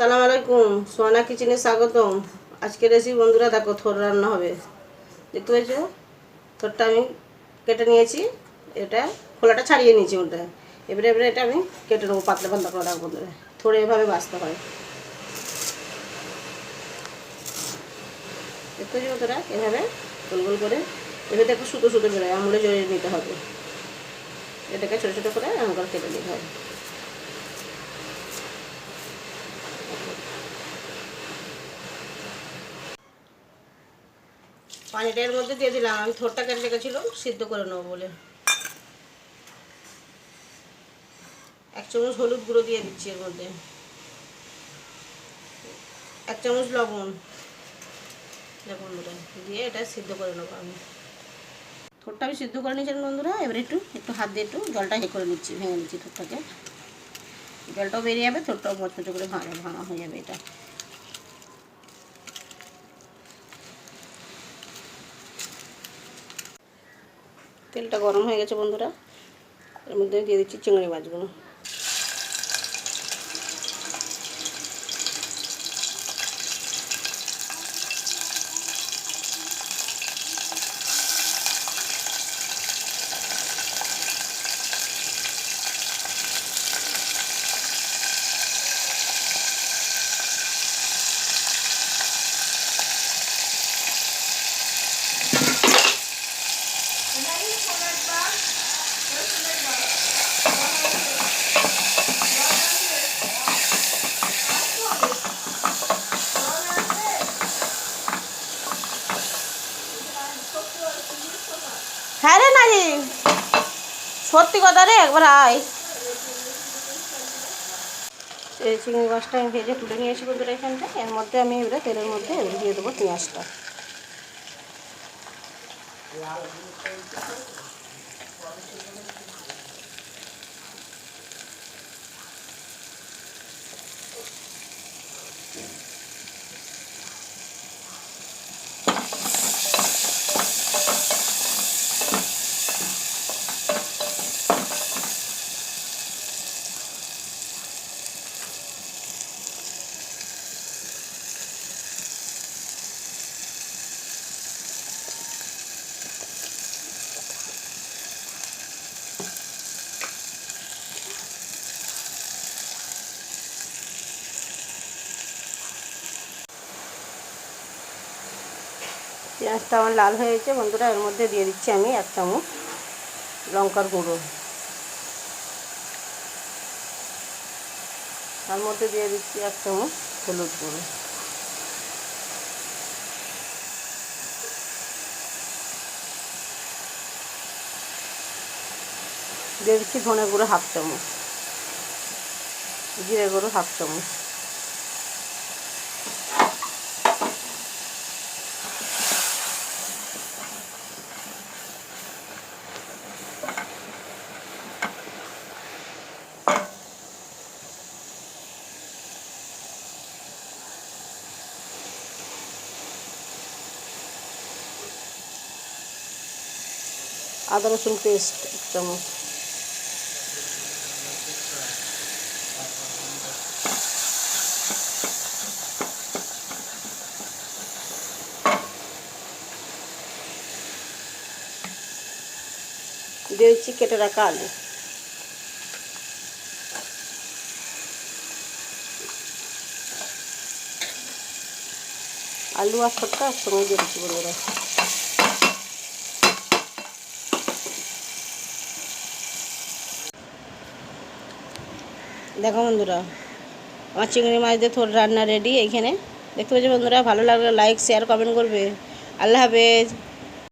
সালাম আলাইকুম সোনা কিচেনে স্বাগতম। আজকে রেসিপি বন্ধুরা, দেখো থোর রান্না হবে। দেখতে পেয়েছ থোরটা আমি কেটে নিয়েছি, এটা খোলাটা ছাড়িয়ে নিয়েছি ওটা এবারে এবারে এটা আমি কেটে নেব, পাতলা পাতলা করে রাখব বন্ধুরা। থোড়ে এভাবে বাঁচতে হয়। দেখতে পেয়েছ বন্ধুরা? এভাবে গোল গোল করে, এভাবে একটু সুতো সুতো বেরোয় আমুলে জড়িয়ে নিতে হবে। এটাকে ছোটো ছোটো করে করে কেটে নিতে হবে। পানিটা এর মধ্যে দিয়ে দিলাম। আমি থোরটা কেটে রেখেছিলাম সিদ্ধ করে নেব বলে। এক চামচ হলুদ গুঁড়ো দিয়ে দিচ্ছি এর মধ্যে। এক চামচ লবণ। লবণ বন্ধুরা দিয়ে এটা সিদ্ধ করে নেব আমি। থোরটা আমি সিদ্ধ করে নিয়েছিলাম বন্ধুরা, এবারে একটু একটু হাত দিয়ে একটু জলটা হে করে নিচ্ছি, ভেঙে নিচ্ছি থোরটাকে। জলটাও বেরিয়ে যাবে, থোরটাও মচমচে করে ভাঙা ভাঙা হয়ে যাবে এটা। তেলটা গরম হয়ে গেছে বন্ধুরা। এর মধ্যে দিয়ে দিচ্ছি চিংড়ি মাছগুলো। হ্যাঁ রে নাজি সত্যি কথা রে, একবার আয়। এই চিংড়ি মাছটা আমি ভেজে তুলে নিয়েছি বন্ধুরা এখানটা এর মধ্যে আমি এবারে তেলের মধ্যে দিয়ে দেবো পেঁয়াজটা। পেঁয়াজটা আমার লাল হয়ে গেছে। বন্ধুরা, এর মধ্যে দিয়ে দিচ্ছি আমি এক চামচ লঙ্কার গুঁড়ো। তার মধ্যে দিয়ে দিচ্ছি এক চামচ হলুদ গুঁড়ো। দিয়ে দিচ্ছি ধনে গুঁড়ো হাফ চামচ। জিরে গুঁড়ো হাফ চামচ। আদা রসুন পেস্ট এক চামচ। দিয়ে দিচ্ছি কেটে রাখা আলু। আলু আর ছোট্ট একসঙ্গে দিয়ে দিচ্ছি বন্ধুরা। দেখো বন্ধুরা, আমার চিংড়ি মাছ দিয়ে থোড় রান্না রেডি এইখানে দেখতে পাচ্ছি বন্ধুরা, ভালো লাগলে লাইক শেয়ার কমেন্ট করবে। আল্লাহ হাফেজ।